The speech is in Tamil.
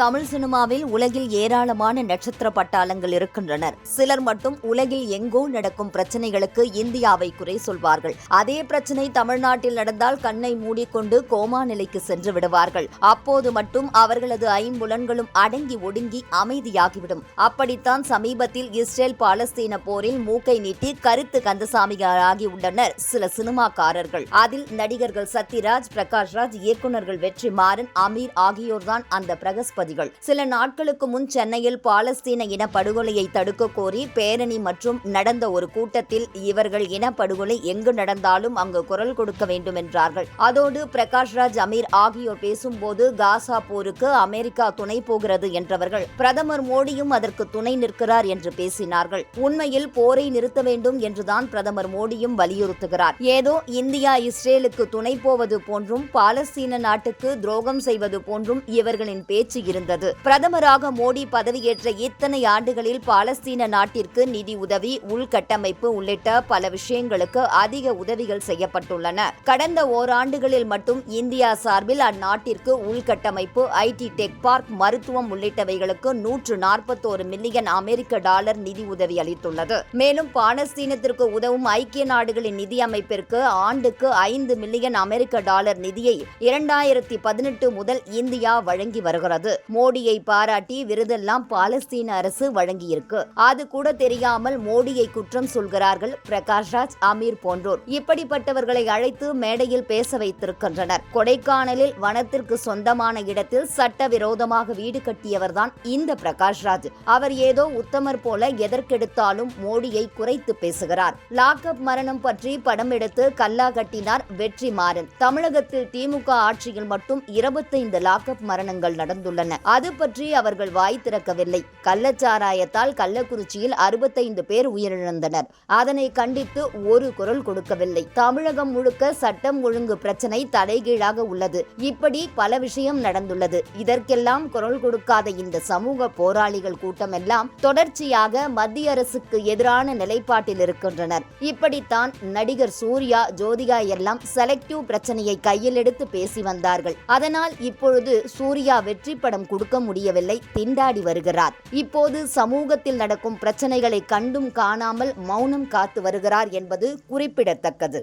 தமிழ் சினிமாவில் உலகில் ஏராளமான நட்சத்திர பட்டாளங்கள் இருக்கின்றனர். சிலர் மட்டும் உலகில் எங்கோ நடக்கும் பிரச்சனைகளுக்கு இந்தியாவை குறை சொல்வார்கள். அதே பிரச்சனை தமிழ்நாட்டில் நடந்தால் கண்ணை மூடிக்கொண்டு கோமா நிலைக்கு சென்று விடுவார்கள். அப்போது மட்டும் அவர்களது ஐம்புலன்களும் அடங்கி ஒடுங்கி அமைதியாகிவிடும். அப்படித்தான் சமீபத்தில் இஸ்ரேல் பாலஸ்தீன போரில் மூக்கை நீட்டி கருத்து கந்தசாமியாராகி உள்ளனர் சில சினிமாக்காரர்கள். அதில் நடிகர்கள் சத்யராஜ் பிரகாஷ்ராஜ் இயக்குநர்கள் வெற்றிமாறன் அமீர் ஆகியோர்தான் அந்த தளபதிகள். சில நாட்களுக்கு முன் சென்னையில் பாலஸ்தீன இனப்படுகொலையை தடுக்க கோரி பேரணி மற்றும் நடந்த ஒரு கூட்டத்தில் இவர்கள் இனப்படுகொலை எங்கு நடந்தாலும் அங்கு குரல் கொடுக்க வேண்டும் என்றார்கள் அதோடு பிரகாஷ்ராஜ் அமீர் ஆகியோர் பேசும்போது காசா போருக்கு அமெரிக்கா துணை போகிறது என்றவர்கள் பிரதமர் மோடியும் அதற்கு துணை நிற்கிறார் என்று பேசினார்கள். உண்மையில் போரை நிறுத்த வேண்டும் என்றுதான் பிரதமர் மோடியும் வலியுறுத்துகிறார். ஏதோ இந்தியா இஸ்ரேலுக்கு துணை போவது போன்றும் பாலஸ்தீன நாட்டுக்கு துரோகம் செய்வது போன்றும் இவர்களின் பேச்சு இருந்தது. பிரதமராக மோடி பதவியேற்ற இத்தனை ஆண்டுகளில் பாலஸ்தீன நாட்டிற்கு நிதி உதவி உள்கட்டமைப்பு உள்ளிட்ட பல விஷயங்களுக்கு அதிக உதவிகள் செய்யப்பட்டுள்ளன. கடந்த ஓராண்டுகளில் மட்டும் இந்தியா சார்பில் அந்நாட்டிற்கு உள்கட்டமைப்பு ஐடி டெக் பார்க் மருத்துவம் உள்ளிட்டவைகளுக்கு நூற்று நாற்பத்தோரு மில்லியன் அமெரிக்க டாலர் நிதி உதவி அளித்துள்ளது. மேலும் பாலஸ்தீனத்திற்கு உதவும் ஐக்கிய நாடுகளின் நிதி அமைப்பிற்கு ஆண்டுக்கு ஐந்து மில்லியன் அமெரிக்க டாலர் நிதியை இரண்டாயிரத்தி பதினெட்டு முதல் இந்தியா வழங்கி வருகிறது. மோடியை பாராட்டி விருதெல்லாம் பாலஸ்தீன அரசு வழங்கியிருக்கு. அது கூட தெரியாமல் மோடியை குற்றம் சொல்கிறார்கள் பிரகாஷ்ராஜ் அமீர் போன்றோர். இப்படிப்பட்டவர்களை அழைத்து மேடையில் பேச வைத்திருக்கின்றனர். கொடைக்கானலில் வனத்திற்கு சொந்தமான இடத்தில் சட்டவிரோதமாக வீடு கட்டியவர்தான் இந்த பிரகாஷ்ராஜ் அவர் ஏதோ உத்தமர் போல எதற்கெடுத்தாலும் மோடியை குறைத்து பேசுகிறார். லாக்அப் மரணம் பற்றி படம் எடுத்து கல்லா கட்டினார் வெற்றி மாறன் தமிழகத்தில் திமுக ஆட்சியில் மட்டும் இருபத்தைந்து லாக்அப் மரணங்கள் நடந்துள்ளன. அது பற்றி அவர்கள் வாய் திறக்கவில்லை. கள்ளச்சாராயத்தால் கள்ளக்குறிச்சியில் அறுபத்தைந்து பேர் உயிரிழந்தனர். அதனை கண்டித்து ஒரு குரல் கொடுக்கவில்லை. தமிழகம் முழுக்க சட்டம் ஒழுங்கு பிரச்சனை தலைகீழாக உள்ளது. இப்படி பல விஷயம் நடந்துள்ளது. இதற்கெல்லாம் குரல் கொடுக்காத இந்த சமூக போராளிகள் கூட்டமெல்லாம் தொடர்ச்சியாக மத்திய அரசுக்கு எதிரான நிலைப்பாட்டில் இருக்கின்றனர். இப்படித்தான் நடிகர் சூர்யா ஜோதிகா எல்லாம் செலக்டிவ் பிரச்சனையை கையில் எடுத்து பேசி வந்தார்கள். அதனால் இப்பொழுது சூர்யா வெற்றி படம் கொடுக்க முடியவில்லை திண்டாடி வருகிறார். இப்போது சமூகத்தில் நடக்கும் பிரச்சனைகளை கண்டும் காணாமல் மௌனம் காத்து வருகிறார் என்பது குறிப்பிடத்தக்கது.